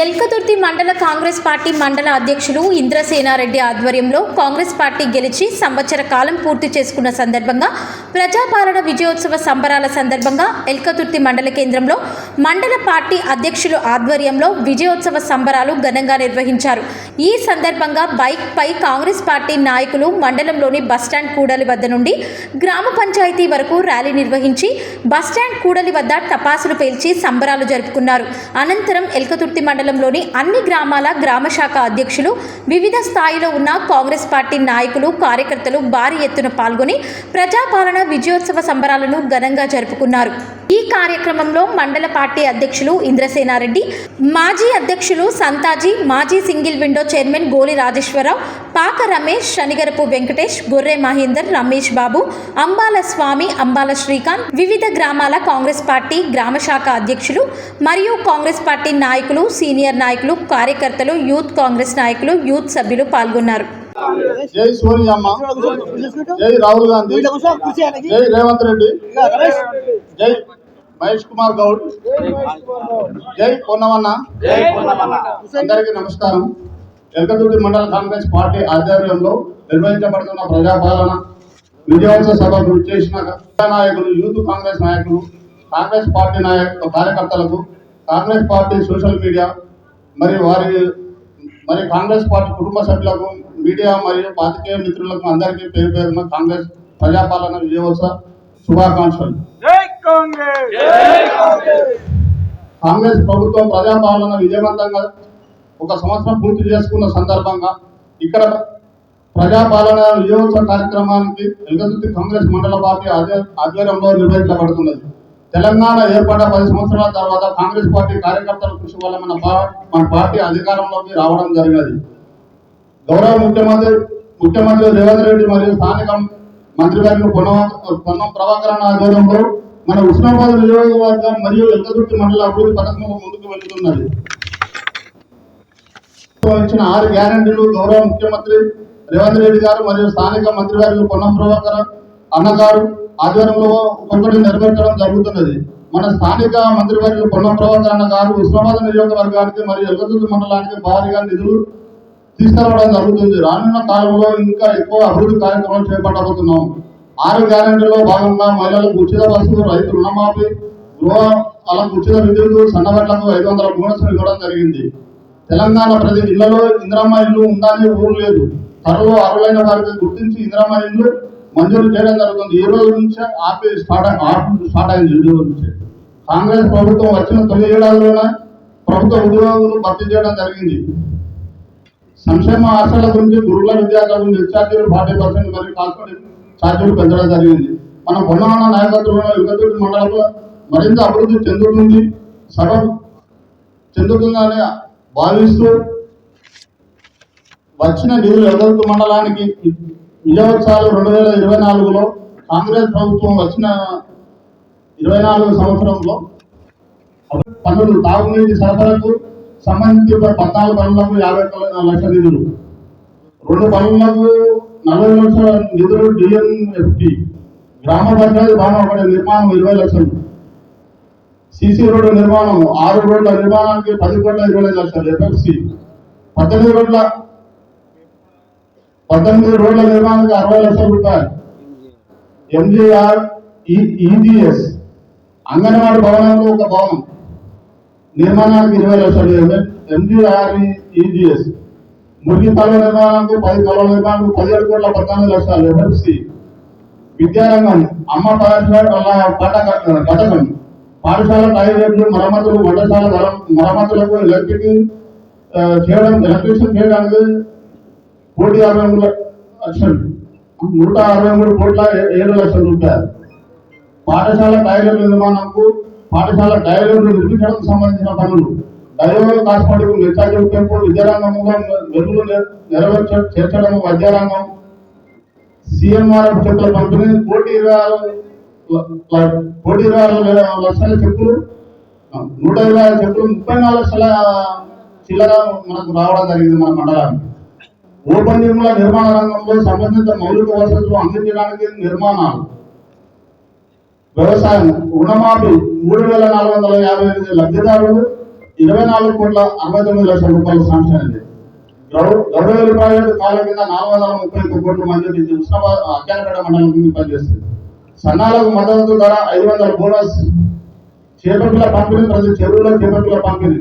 ఎల్కతుర్తి మండల కాంగ్రెస్ పార్టీ మండల అధ్యక్షులు ఇంద్రసేనారెడ్డి ఆధ్వర్యంలో కాంగ్రెస్ పార్టీ గెలిచి సంవత్సర కాలం పూర్తి చేసుకున్న సందర్భంగా ప్రజాపాలన విజయోత్సవ సంబరాల సందర్భంగా ఎల్కతుర్తి మండల కేంద్రంలో మండల పార్టీ అధ్యక్షులు ఆధ్వర్యంలో విజయోత్సవ సంబరాలు ఘనంగా నిర్వహించారు. ఈ సందర్భంగా బైక్పై కాంగ్రెస్ పార్టీ నాయకులు మండలంలోని బస్టాండ్ కూడలి వద్ద నుండి గ్రామ పంచాయతీ వరకు ర్యాలీ నిర్వహించి బస్టాండ్ కూడలి వద్ద టపాసులు పేల్చి సంబరాలు జరుపుకున్నారు. అనంతరం ఎల్కతుర్తి మండల మండలంలోని అన్ని గ్రామాల గ్రామ శాఖ అధ్యక్షులు వివిధ స్థాయిలో ఉన్న కాంగ్రెస్ పార్టీ నాయకులు కార్యకర్తలు భారీ ఎత్తున పాల్గొని ప్రజాపాలన విజయోత్సవ సంబరాలను ఘనంగా జరుపుకున్నారు. ఈ కార్యక్రమంలో మండల పార్టీ అధ్యక్షులు ఇంద్రసేనారెడ్డి మాజీ అధ్యక్షులు సంతాజీ మాజీ సింగిల్ విండో చైర్మన్ గోలి రాజేశ్వరరావు పాక రమేష్ శనిగరపు వెంకటేష్ గొర్రె మహేందర్ రమేష్ బాబు అంబాల స్వామి అంబాల శ్రీకాంత్ వివిధ గ్రామాల కాంగ్రెస్ పార్టీ గ్రామ శాఖ అధ్యక్షులు మరియు కాంగ్రెస్ పార్టీ నాయకులు సీనియర్ నాయకులు కార్యకర్తలు యూత్ కాంగ్రెస్ నాయకులు యూత్ సభ్యులు పాల్గొన్నారు. జై సోనియమ్మ. జై రాహుల్ గాంధీ. జై రేవంత్ రెడ్డి. జై మహేష్ కుమార్ గౌడ్. జై పొన్నవన్న అందరికీ నమస్కారం. ఎల్కదుర్తి మండల కాంగ్రెస్ పార్టీ ఆధ్వర్యంలో నిర్వహించబడుతున్న ప్రజాపాలన విజయోత్సవ సభకు చేసిన నాయకులు యూత్ కాంగ్రెస్ నాయకులు కాంగ్రెస్ పార్టీ నాయక కార్యకర్తలకు కాంగ్రెస్ పార్టీ సోషల్ మీడియా మరియు వారి మరి కాంగ్రెస్ పార్టీ కుటుంబ సభ్యులకు మీడియా మరియు పాతికేయ మిత్రులకు అందరికీ పేరు పేరున కాంగ్రెస్ ప్రజాపాలన విజయోత్సవ శుభాకాంక్షలు. కాంగ్రెస్ ప్రభుత్వం ప్రజాపాలన విజయవంతంగా ఒక సంవత్సరం పూర్తి చేసుకున్న సందర్భంగా ఇక్కడ ప్రజాపాలన విజయోత్సవ కార్యక్రమానికి ఎల్గతుర్తి కాంగ్రెస్ మండల పార్టీ ఆధ్వర్యంలో నిర్వహించబడుతున్నది. తెలంగాణ ఏర్పడ్డ పది సంవత్సరాల తర్వాత కాంగ్రెస్ పార్టీ కార్యకర్తల కృషి వల్ల మన మన పార్టీ అధికారంలోకి రావడం జరిగినది. గౌరవ ముఖ్యమంత్రి ముఖ్యమంత్రి రేవంత్ రెడ్డి మరియు స్థానిక మంత్రి పొన్నం పొన్నం ప్రభాకరణ ఆధ్వర్యంలో మన ఉస్మానాబాద్ నియోజకవర్గం మరియు ఎల్కదుర్తి మండల అభివృద్ధి పథకం ముందుకు వెళ్తున్నది. ఇచ్చిన ఆరు గ్యారంటీలు గౌరవ ముఖ్యమంత్రి రేవంత్ రెడ్డి గారు మరియు స్థానిక మంత్రివర్గ పొన్నం ప్రభాకర్ అన్నగారు ఆధ్వర్యంలో ఒక్కొక్కటి నెరవేర్చడం జరుగుతున్నది. మన స్థానిక మంత్రివర్గ పొన్నం ప్రభాకర్ అన్న గారు ఉస్మానాబాద్ నియోజకవర్గానికి మరియు ఎల్కదుర్తి మండలానికి భారీగా నిధులు తీసుకురావడం జరుగుతుంది. రానున్న కాలంలో ఇంకా ఎక్కువ అభివృద్ధి కార్యక్రమాలు చేపట్టబోతున్నాం. ఆరు గ్యారెంటీలో భాగంగా మహిళలకు ఉచిత బస్సు రైతు రుణమాఫీ గృహ వాళ్ళకు ఉచిత విద్యుత్ సన్నబట్లకు ఐదు వందల బోనస్ ఇవ్వడం జరిగింది. తెలంగాణ ప్రతి ఇళ్ళలో ఇందిరమ్మ ఇల్లు ఉందని ఊరు లేదు. త్వరలో అర్హులైన వారికి గుర్తించి ఇందిరమ్మ ఇల్లు మంజూరు చేయడం జరుగుతుంది. ఈ రోజు నుంచే ఆపి స్టార్ట్ ఆపి స్టార్ట్ అయింది ఈ రోజు నుంచి. కాంగ్రెస్ ప్రభుత్వం వచ్చిన తొమ్మిది ఏడాదిలోనే ప్రభుత్వ ఉద్యోగులు భర్తీ చేయడం జరిగింది. సంక్షేమ ఆశల గురించి గురుల విద్యార్థుల గురించి ఛార్జీలు ఫార్టీ పర్సెంట్ మరియు కాస్మెటిక్ ఛార్జీలు పెంచడం జరిగింది. మన పొన్నవన్న నాయకత్వంలో యుగతుడి మండలంలో మరింత అభివృద్ధి చెందుతుంది. సగం చెందుతుందని భావిస్తూ వచ్చిన నిధులు యుగతుడి మండలానికి విజయోత్సవాలు రెండు వేల ఇరవై నాలుగులో కాంగ్రెస్ ప్రభుత్వం వచ్చిన ఇరవై నాలుగు సంవత్సరంలో పన్నులు తాగునీటి సరఫరాకు సంబంధించి పద్నాలుగు పనులకు యాభై లక్షల నిధులు. రెండు పనులకు నలభై లక్షల నిధులు డిఎన్ఎఫ్టి గ్రామ పంచాయతీ భవనం నిర్మాణం ఇరవై లక్షలు. సిసి రోడ్డు నిర్మాణం ఆరు రోడ్ల నిర్మాణానికి పది కోట్ల ఇరవై లక్షలు ఎఫ్ఎఫ్సి పద్దెనిమిది రోడ్ల పద్దెనిమిది రోడ్ల నిర్మాణానికి అరవై లక్షల రూపాయలు ఎంజీఆర్ ఈడిఎస్ అంగన్వాడీ భవనంలో ఒక భవనం. నిర్మాణానికి ఇరవై లక్షలు ఎంజీఆర్ ఈడిఎస్ మురికి తల నిర్మాణానికి పది తల నిర్మాణానికి పదిహేడు కోట్ల పద్నాలుగు లక్షలు ఎఫ్ఎఫ్సి విద్యారంగం అమ్మ పాఠశాల పథకం పాఠశాల టాయిలెట్లు మరమ్మతులు వంటశాల మర- మరమ్మతులకు ఎలక్ట్రిక్ చేయడం ఎలక్ట్రిషన్ చేయడానికి కోటి అరవై మూడు లక్షలు. నూట అరవై మూడు కోట్ల ఏడు లక్షలు రూపాయలు పాఠశాల టాయిలెట్ల నిర్మాణంకు పాఠశాల టాయిలెట్లు నిర్మించడం సంబంధించిన పనులు. డైవర్ కాస్మెటిక్ నిత్యాజం పెంపు విద్యారంగంలో వెలుగులు నెరవేర్చ చేర్చడం వైద్యరంగం. సిఎంఆర్ చెక్కుల పంపిణీ కోటి ఇరవై ఆరు కోటి ఇరవై ఆరు లక్షల చెక్కులు నూట ఇరవై ఆరు చెక్కులు ముప్పై నాలుగు లక్షల చిల్లర మనకు రావడం జరిగింది మన మండలానికి. ఓపెన్ జిమ్ల నిర్మాణ రంగంలో సంబంధిత మౌలిక వసతులు అందించడానికి నిర్మాణాలు. వ్యవసాయం రుణమాఫీ మూడు వేల నాలుగు వందల యాభై ఎనిమిది లబ్ధిదారులు ఇరవై నాలుగు కోట్ల అరవై తొమ్మిది లక్షల రూపాయలు శాంక్షన్ అయింది గౌరవ గౌరవ ప్రాజెక్టు కాలం కింద నాలుగు వందల ముప్పై ఒక్క కోట్ల మంది ఇది ఉస్మాబాద్ అక్కాలపేట మండలం కింద పనిచేస్తుంది. సన్నాలకు మద్దతు ధర ఐదు వందల బోనస్. చేపట్ల పంపిణీ ప్రతి చెరువుల చేపట్ల పంపిణీ.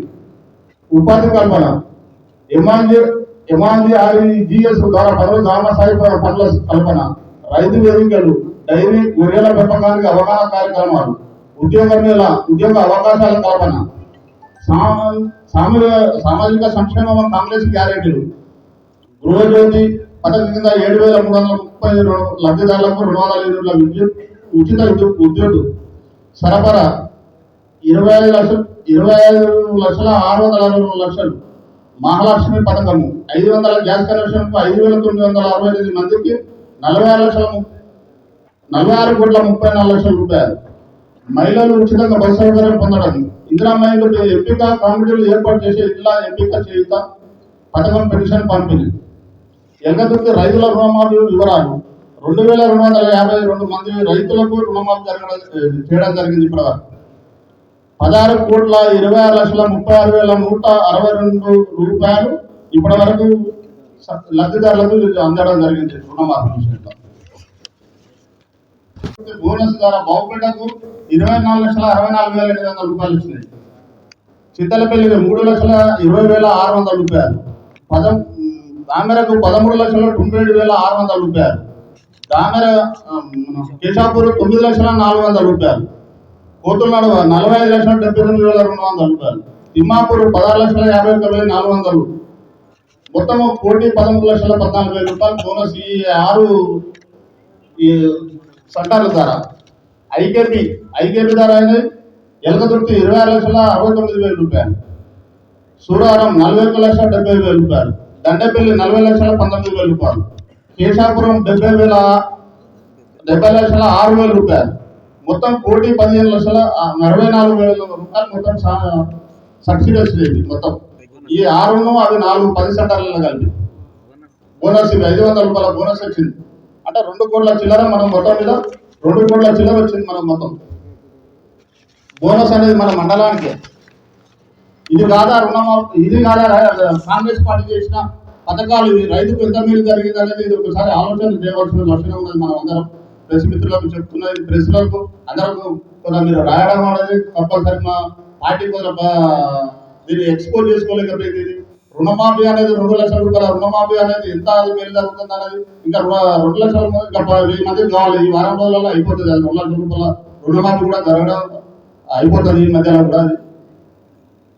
ఉపాధి కల్పన. ఎమాన్జీ ఎమాన్జీ ఆర్జిఎస్ ద్వారా పదవి గ్రామ స్థాయి పనుల కల్పన. రైతు వేదికలు డైరీ గొర్రెల పెంపకానికి అవగాహన కార్యక్రమాలు. ఉద్యోగం మేళ ఉద్యోగ అవకాశాల కల్పన. సామాజిక సామాజిక సంక్షేమం కాంగ్రెస్ గ్యారెంటీలు. గృహజ్యోతి పథకం కింద ఏడు వేల మూడు వందల ముప్పై లబ్ధిదారులకు రెండు వందల యూనిట్ల విద్యుత్ ఉచిత విద్యుత్ సరఫరా ఇరవై ఐదు లక్షలు ఇరవై ఐదు లక్షల ఆరు వందల అరవై మూడు లక్షలు. మహాలక్ష్మి పథకము ఐదు వందల గ్యాస్ కనెక్షన్ ఐదు వేల తొమ్మిది వందల అరవై ఎనిమిది మందికి నలభై ఆరు లక్షల నలభై ఆరు కోట్ల ముప్పై నాలుగు లక్షల రూపాయలు. మహిళలు ఉచితంగా బస్సు సౌకర్యం పొందడం ఇందిరా ఎంపిక కమిటీలు ఏర్పాటు చేసి ఇట్లా ఎంపిక చేయుత పథకం పెన్షన్ పంపిణీ. ఎల్లదుర్తి రైతుల రుణమాఫీ వివరాలు. రెండు వేల రెండు వందల యాభై రెండు మంది రైతులకు రుణమాఫీ జరగడం చేయడం జరిగింది ఇప్పటివరకు. పదహారు కోట్ల ఇరవై ఆరు లక్షల ముప్పై ఆరు వేల నూట అరవై రెండు రూపాయలు ఇప్పటి వరకు లబ్ధిదారులకు అందడం జరిగింది రుణమాఫీ విషయంలో బోనస్ ద్వారా బావుపేటకు ఇరవై నాలుగు లక్షల అరవై నాలుగు వేల ఎనిమిది వందల రూపాయలు వచ్చినాయి. చిత్తలపల్లికి మూడు లక్షల ఇరవై వేల ఆరు వందల రూపాయలు. పదం దామెరకు పదమూడు లక్షల తొంభై ఏడు వేల ఆరు వందల రూపాయలు. దామెర కేశాపూర్ తొమ్మిది లక్షల నాలుగు వందల రూపాయలు. కోతునాడు నలభై ఐదు లక్షల డెబ్బై తొమ్మిది వేల రెండు వందల రూపాయలు. తిమ్మాపూర్ పదహారు లక్షల యాభై ఒక్క వేల నాలుగు వందలు. మొత్తము కోటి పదమూడు లక్షల పద్నాలుగు వేల రూపాయలు. బోనస్ ఈ ఆరు ఈ సంటాల ద్వారా. ఐకేపీ ఐకేపీ ద్వారా అనేది ఎలకదుర్తి ఇరవై ఆరు లక్షల అరవై తొమ్మిది వేల రూపాయలు. సూరారం నలభై ఒక్క లక్షల డెబ్బై వేల రూపాయలు. దండపల్లి నలభై లక్షల పంతొమ్మిది వేల రూపాయలు. కేశాపురం డెబ్బై వేల డెబ్బై లక్షల ఆరు వేల రూపాయలు. మొత్తం కోటి పదిహేను లక్షల అరవై నాలుగు వేల రూపాయలు మొత్తం సబ్సిడీ వచ్చింది మొత్తం. ఈ ఆరును అవి నాలుగు పది సెంటర్లలో కలిపి. బోనస్ ఇవి ఐదు వందల రూపాయల బోనస్ వచ్చింది. అంటే రెండు కోట్ల చిల్లర మనం మొత్తం మీద రెండు కోట్ల చిల్లర వచ్చింది మనం మొత్తం. బోనస్ అనేది మన మండలానికి. ఇది కాదా రుణమాఫీ ఇది కాదా కాంగ్రెస్ పార్టీ చేసిన పథకాలు రైతుకు ఎంత మేలు జరిగింది అనేది ఇది ఒకసారి ఆలోచన చేయవలసిన లక్షణం ఉన్నది మనం అందరం. ప్రెస్ మిత్రులకు చెప్తున్నది ప్రెస్లకు అందరం కొంత మీరు రాయడం అనేది తప్పనిసరి మా పార్టీ మీరు దీన్ని ఎక్స్పోజ్ చేసుకోలేకపోయింది ఇది. రుణమాఫీ అనేది రెండు లక్షల రూపాయల రుణమాఫీ అనేది ఎంత అది మేలు జరుగుతుంది అనేది ఇంకా రెండు లక్షల ఇంకా వెయ్యి మందికి కావాలి. ఈ వారం రోజులలో అయిపోతుంది అది. రెండు లక్షల రూపాయల రుణమాఫీ కూడా జరగడం అయిపోతుంది ఈ మధ్యలో కూడా అది.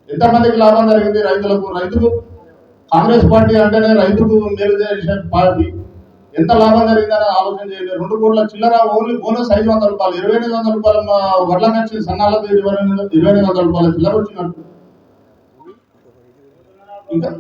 ఎంతమందికి లాభం జరిగింది? రైతులకు రైతులు కాంగ్రెస్ పార్టీ అంటేనే రైతుకు మేలు చేసే పార్టీ. ఎంత లాభం జరిగిందని ఆలోచన చేయండి. రెండు కోట్ల చిల్లర ఓన్లీ బోనస్ ఐదు వందల రూపాయలు ఇరవై ఎనిమిది వందల రూపాయలు వడ్ల నుంచి సన్నాలకు ఇరవై ఇరవై ఎనిమిది వందల రూపాయల చిల్లర వచ్చినట్టు. ఇంకా